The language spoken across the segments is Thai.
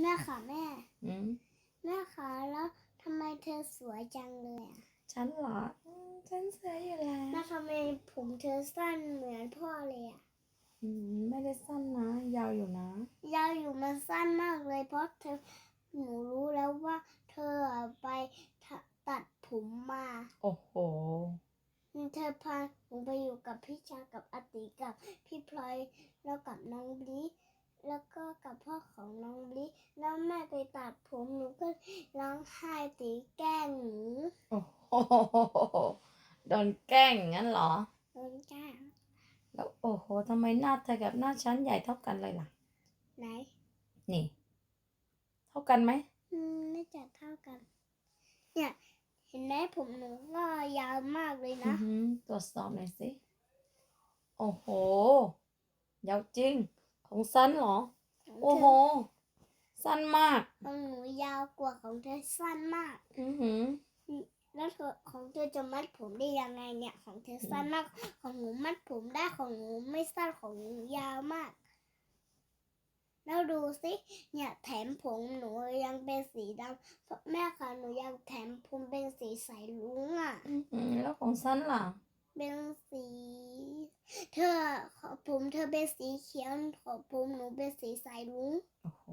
แม่ค่ะแม่ อืมแม่ค่ะแล้วทำไมเธอสวยจังเลยอะฉันเหรออืมฉันสวยอยู่แล้ว แม่ทำไมผมเธอสั้นเหมือนพ่อเลยอะอืมไม่ได้สั้นนะ ยาวอยู่นะ ยาวอยู่มันสั้นมากเลย เพราะเธอหนูรู้แล้วว่าเธออะไปทะตัดผมมา โอ้โห เธอพาหนูไปอยู่กับพี่ชากับอาติกับพี่พลอยแล้วกับน้องบลิ แล้วก็กับพ่อของน้องบลิแล้วแม่ไปตัดผมหนูก็ร้องไห้ตีแกล้งหนูโอ้โหโดนแกล้งอย่างนั้นเหรอ โดนแกล้งแล้วโอ้โหทำไมหน้าเธอกับหน้าฉันใหญ่เท่ากันเลยล่ะ ไหน นี่ เท่ากันไหมอืมไม่จัดเท่ากัน เนี่ย เห็นไหมผมหนูก็ยาวมากเลยอืนะอหือตรวจสอบหน่อยสิ โอ้โห ยาวจริง ของฉันเหรอของโอ้เธโห สั้นมาก ของหนูยาวกว่าของเธอสั้นมาก อือหือ แล้วเธอของเธอจะมัดผมได้ยังไงเนี่ย ของเธอสั้นมาก ของหนูมัดผมได้ของหนูไม่สั้นของหนูยาวมาก แล้วดูสิ เนี่ยแถมผมหนูยังเป็นสีดำแม่ค่ะหนูยังแถมผมเป็นสีสายลุงอะ อือหือ แล้วของฉันล่ะ เป็นสี เธอผมเธอเป็นสีเขียวของผมหนูเป็นสีสายลุงโอ้โห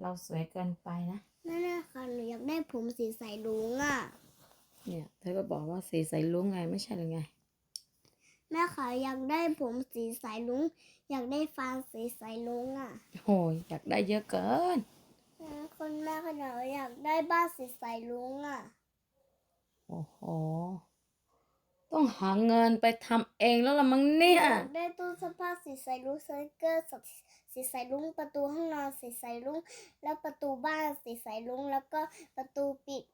เราสวยเกินไปนะนั่นน่ะค่ะหนูอยากได้ผมสีสายลุงอะ เนี่ย เธอก็บอกว่าสีใสลุ้งไงไม่ใช่หรือไง แม่ค่ะอยากได้ผมสีสายลุงอยากได้ฟางสีสายลุงอะโอ้ยอยากได้เยอะเกินอืมคุณแม่ค่ะหนูอยากได้บ้านสีสายลุงอะ โอ้โห ต้องหาเงินไปทำเองแล้วละมั้งเนี่ย ได้ตู้เสื้อผ้าสีใสลุงเซอร์เกอร์สีใสลุงประตูห้องนอนสีใสลุงแล้วประตูบ้านสีใสลุงแล้วก็ประตูปิด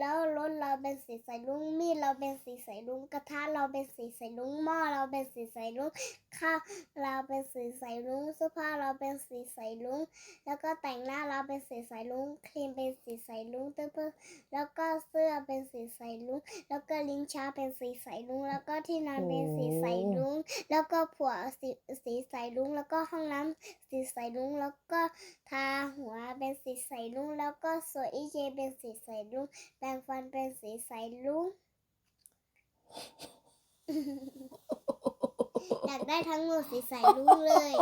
แล้วรถเราเป็นสีใสลุงมีดเราเป็นสีใสลุงกระทะเราเป็นสีใสลุงหม้อเราเป็นสีใสลุงข้าวเราเป็นสีใสลุงเสื้อผ้าเราเป็นสีใสลุงแล้วก็แต่งหน้าเราเป็นสีใสลุงครีมเป็นสีใสลุงเตื้อเพื่อแล้วก็เสื้อเป็นสีใสลุงแล้วก็ลิ้นชักเป็นสีใสลุงแล้วก็ที่นอนเป็นสีใสลุงแล้วก็ผัวสีสีสลุงแล้วก็ห้องน้ำสีใสลุงแล้วก็ทาหัวเป็นสีใสลุงแล้วก็สวยอีเจเป็นสีใสลุงแปรงฟันเป็นสีใสลุงอยากได้ทั้งหมดสีใสลุงเลย